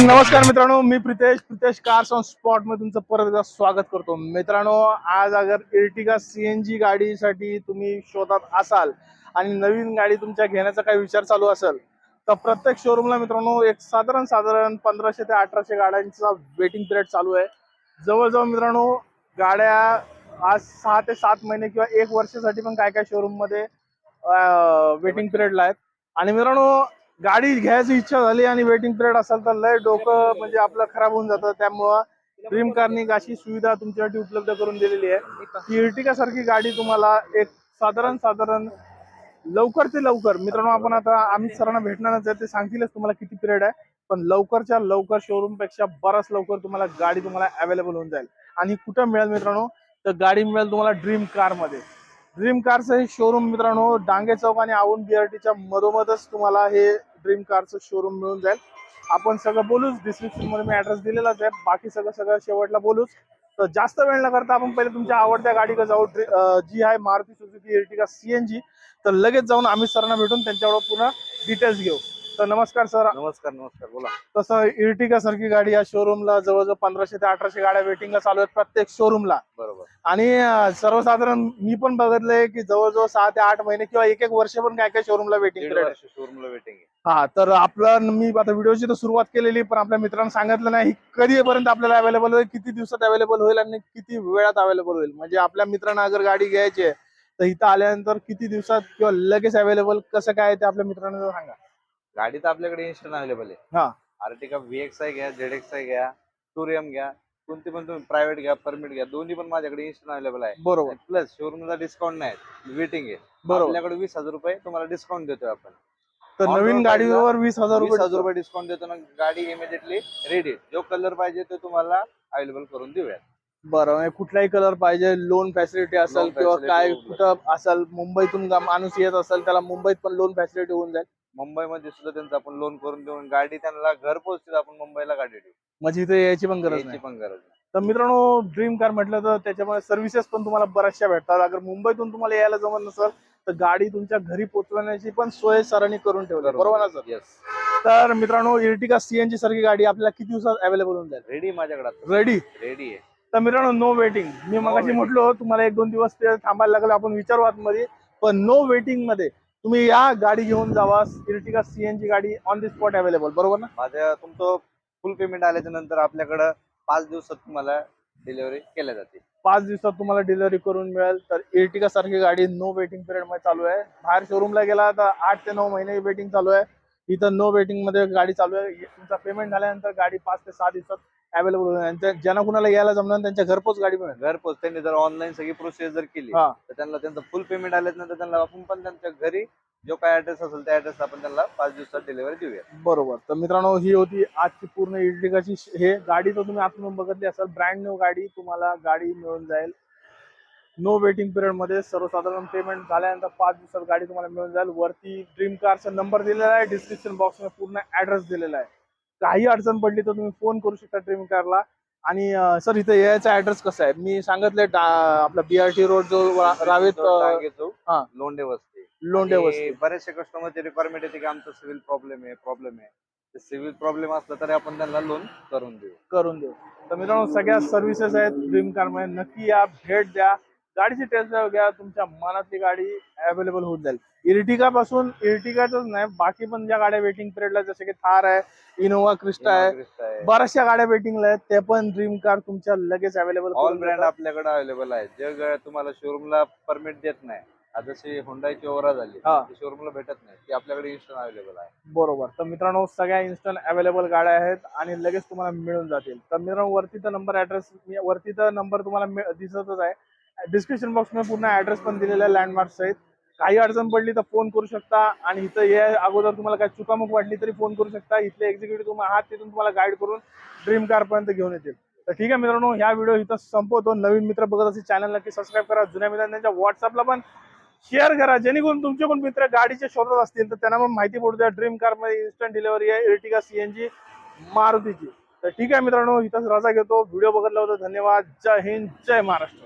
नमस्कार मित्रांनो मी प्रितेश प्रितेश कार्स ऑन स्पॉटमध्ये तुमचं परत एकदा स्वागत करतो. मित्रांनो आज अगर इर्टिगा सीएनजी गाडीसाठी तुम्ही शोधात असाल आणि नवीन गाडी तुमच्या घेण्याचा काही विचार चालू असेल तर प्रत्येक शोरूमला मित्रांनो एक साधारण साधारण पंधराशे ते अठराशे गाड्यांचा वेटिंग पिरियड चालू आहे. जवळजवळ मित्रांनो गाड्या आज सहा ते सात महिने किंवा एक वर्षासाठी पण काय काय शोरूममध्ये वेटिंग पिरियडला आहेत. आणि मित्रांनो गाडी घ्यायची इच्छा झाली आणि वेटिंग पिरियड असेल तर लय डोकं म्हणजे आपलं खराब होऊन जातं. त्यामुळं ड्रीम कारनी अशी सुविधा तुमच्यासाठी उपलब्ध करून दिलेली आहे. की इर्टिका सारखी गाडी तुम्हाला एक साधारण साधारण लवकर ते लवकर मित्रांनो आपण आता आम्ही सरांना भेटणारच आहे ते सांगतीलच तुम्हाला किती पिरियड आहे. पण लवकरच्या लवकर शोरूमपेक्षा बराच लवकर तुम्हाला गाडी तुम्हाला अवेलेबल होऊन जाईल. आणि कुठं मिळेल मित्रांनो? तर गाडी मिळेल तुम्हाला ड्रीम कारमध्ये. ड्रीम कारचं हे शोरूम मित्रांनो डांगे चौक आणि आऊन बीआरटीच्या मधोमधच तुम्हाला हे ड्रीम कारचं शोरूम मिळून जाईल. आपण सगळं बोलूच डिस्क्रिप्शनमध्ये मी ऍड्रेस दिलेलाच आहे. बाकी सगळं सगळं शेवटला बोलूच. तर जास्त वेळ न करता आपण पहिले तुमच्या आवडत्या गाडीकडे जाऊ. जी आहे मारुती सुझुकी इर्टिगा सीएनजी तर लगेच जाऊन आम्ही सरांना भेटून त्यांच्यावर पुन्हा डिटेल्स घेऊ. तर नमस्कार सर. नमस्कार नमस्कार बोला. तसं इर्टिगा सारखी गाडी या शोरूमला जवळजवळ पंधराशे ते अठराशे गाड्या वेटिंगला चालू आहेत प्रत्येक शोरूमला बरोबर. आणि सर्वसाधारण मी पण बघितलंय की जवळजवळ सहा ते आठ महिने किंवा एक एक वर्ष पण काय काय शोरूमला वेटिंग शोरूमला वेटिंग हा तर आपलं मी आता व्हिडिओची तर सुरुवात केलेली पण आपल्या मित्रांना सांगितलं नाही कधीपर्यंत आपल्याला अवेलेबल होईल किती दिवसात अवेलेबल होईल आणि किती वेळात अवेलेबल होईल. म्हणजे आपल्या मित्रांना अगर गाडी घ्यायची आहे तर इथं आल्यानंतर किती दिवसात किंवा लगेच अवेलेबल कसं काय ते आपल्या मित्रांना जरा सांगा. गाडी तर आपल्याकडे इन्स्टंट अवेलेबल आहे. हा. आर्टिका व्हीएक्स आय घ्या झेड एक्स आय घ्या टुरियम घ्या कोणती पण तुम्ही प्रायव्हेट घ्या परमिट घ्या दोन्ही पण माझ्याकडे इन्स्टंट अवेलेबल आहे. बरोबर. प्लस शोरूमचा डिस्काउंट नाही. वेटिंग आहे. बरोबर. आपल्याकडे वीस हजार रुपये तुम्हाला डिस्काउंट देतोय आपण. तर नवीन गाडीवर वीस हजार वीस हजार रुपये रुपये डिस्काउंट देतो ना गाडी इमिजिएटली रेडी जो कलर पाहिजे तो तुम्हाला अवेलेबल करून देऊया बरं म्हणजे कुठलाही कलर पाहिजे लोन फॅसिलिटी असेल Loan किंवा facility काय होऊन कुठं असेल मुंबईतून गा- माणूस येत असेल त्याला मुंबईत पण लोन फॅसिलिटी होऊन जाईल. मुंबईमध्ये सुद्धा त्यांचं आपण लोन करून देऊन गाडी त्यांना घर पोहोचतील आपण मुंबईला गाडी देऊ. म्हणजे इथे यायची पण गरज याची नाही. पण गरज नाही. तर मित्रांनो ड्रीम कार म्हटलं तर त्याच्यामध्ये सर्व्हिसेस पण तुम्हाला बऱ्याचशा भेटतात. अगर मुंबईतून तुम्हाला यायला जमत नसेल तर गाडी तुमच्या घरी पोहोचवण्याची पण सोय सरांनी करून ठेवली. आहे. बरोबर ना सर? येस तर मित्रांनो इर्टिका सीएनजी सारखी गाडी आपल्याला किती दिवसात अवेलेबल होऊन जाईल? रेडी माझ्याकडे रेडी रेडी आहे. तर मित्रांनो नो वेटिंग मी मगाशी. म्हटलो तुम्हाला एक दोन दिवस ते थांबायला लागलं आपण विचारू आतमध्ये. पण नो वेटिंगमध्ये तुम्ही या गाडी घेऊन जावा. इर्टिका सीएनजी गाडी ऑन द स्पॉट अवेलेबल बरोबर ना? माझ्या तुमचं फुल पेमेंट आल्याच्यानंतर आपल्याकडं पाच दिवसात तुम्हाला डिलिव्हरी केल्या जाते पाच दिवसात तुम्हाला डिलिव्हरी करून मिळेल. तर इर्टिका सारखी गाडी नो वेटिंग पिरियडमध्ये चालू आहे. बाहेर शोरूमला गेला तर आठ ते नऊ महिने वेटिंग चालू आहे. इथं नो वेटिंगमध्ये गाडी चालू आहे. तुमचा पेमेंट झाल्यानंतर गाडी पाच ते सहा दिवसात अवेलेबल होईल आणि त्या- ज्यांना कुणाला यायला जमणार त्यांच्या घरपोच गाडी मिळेल. घर पोच त्यांनी जर ऑनलाईन सगळी प्रोसेस जर केली हा. तर त्यांना त्यांचं फुल पेमेंट आल्याच्यानंतर त्यांना आपण पण त्यांच्या घरी जो काय ऍड्रेस असेल त्या ऍड्रेस आपण त्यांना पाच दिवसात डिलिव्हरी देऊया. बरोबर. तर मित्रांनो ही होती आजची पूर्ण इर्टिकाची श- हे गाडी तर तुम्ही आतून बघितली असाल. ब्रँड न्यू गाडी तुम्हाला गाडी मिळून जाईल. नो वेटिंग पिरियडमध्ये सर्वसाधारण पेमेंट झाल्यानंतर पाच दिवसात गाडी तुम्हाला मिळून जाईल. वरती ड्रीम कारचा नंबर दिलेला आहे. डिस्क्रिप्शन बॉक्समध्ये पूर्ण ऍड्रेस दिलेला आहे. काही अडचण पडली तर तुम्ही फोन करू शकता ड्रीम कारला आणि सर इथे यायचा ऍड्रेस कसा आहे? मी सांगितलंय आपला बीआरटी रोड जो रावेत हा. लोंढे वस्ती. लोंढे वस्ती. बरेचसे कस्टमरची रिक्वायरमेंट येते की आमचं सिव्हिल प्रॉब्लेम आहे प्रॉब्लेम आहे. सिव्हिल प्रॉब्लेम असला तरी आपण त्यांना लोन करून देऊ. करून देऊ. तर मित्रांनो सगळ्या सर्व्हिसेस आहेत ड्रीम कारमध्ये. नक्की या भेट द्या. गाडीची टेस्ट ड्राईव्ह घ्या तुमच्या मनातली गाडी अवेलेबल होऊन जाईल. इर्टिका पासून इर्टिकाच नाही बाकी पण ज्या गाड्या वेटिंग पिरियडला जसे की थार आहे इनोवा क्रिस्टा आहे बऱ्याचशा गाड्या वेटिंगला आहेत ते पण ड्रीम कार तुमच्या लगेच अवेलेबल ऑल ब्रँड आपल्याकडे अवेलेबल आहे. जे ग- तुम्हाला शोरूमला परमिट देत नाही जशी होंडाची ओरा झाली हा. शोरूमला भेटत नाही ती आपल्याकडे इन्स्टंट अवेलेबल आहे. बरोबर. तर मित्रांनो सगळ्या इन्स्टंट अवेलेबल गाड्या आहेत आणि लगेच तुम्हाला मिळून जातील. तर मित्रांनो वरती तर नंबर ऍड्रेस वरती तर नंबर तुम्हाला दिसतच आहे. डिस्क्रिप्शन बॉक्समध्ये पूर्ण ऍड्रेस पण दिलेला आहे लँडमार्क्स आहेत. काही अडचण पडली तर फोन करू शकता. आणि इथं ये अगोदर तुम्हाला काही चुकामुक वाटली तरी फोन करू शकता. इथले एक्झिक्युटिव्ह तुम्ही आहात तिथून तुम्हाला गाईड करून ड्रीम कारपर्यंत घेऊन येतील. तर ठीक आहे मित्रांनो ह्या व्हिडिओ इथं संपवतो. नवीन मित्र बघत असेल चॅनल नक्की सबस्क्राईब करा. जुन्या मित्रांना त्यांच्या व्हॉट्सअपला पण शेअर करा. जेणेकरून तुमचे कोण मित्र गाडीचे शोधात असतील तर त्यांना पण माहिती पडू द्या. ड्रीम कारमध्ये इन्स्टंट डिलिव्हरी आहे. इर्टिगा सीएनजी मारुतीची. तर ठीक आहे मित्रांनो इथंच रजा घेतो. व्हिडिओ बघितला होता धन्यवाद. जय हिंद जय महाराष्ट्र.